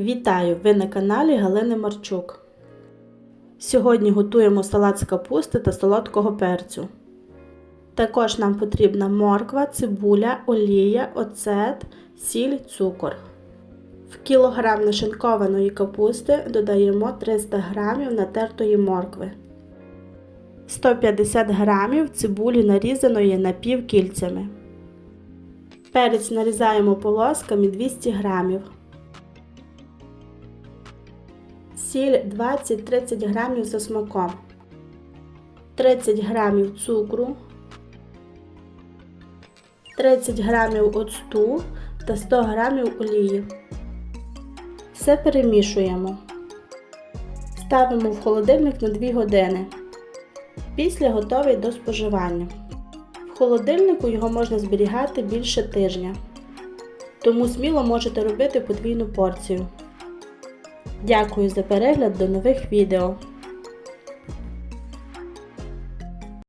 Вітаю! Ви на каналі Галини Марчук. Сьогодні готуємо салат з капусти та солодкого перцю. Також нам потрібна морква, цибуля, олія, оцет, сіль, цукор. В кілограм нашинкованої капусти додаємо 300 г натертої моркви, 150 г цибулі нарізаної напівкільцями. Перець нарізаємо полосками 200 г. Сіль 20-30 г за смаком, 30 г цукру, 30 г оцту та 100 г олії. Все перемішуємо. Ставимо в холодильник на 2 години. Після готовий до споживання. В холодильнику його можна зберігати більше тижня. Тому сміло можете робити подвійну порцію. Дякую за перегляд до нових відео.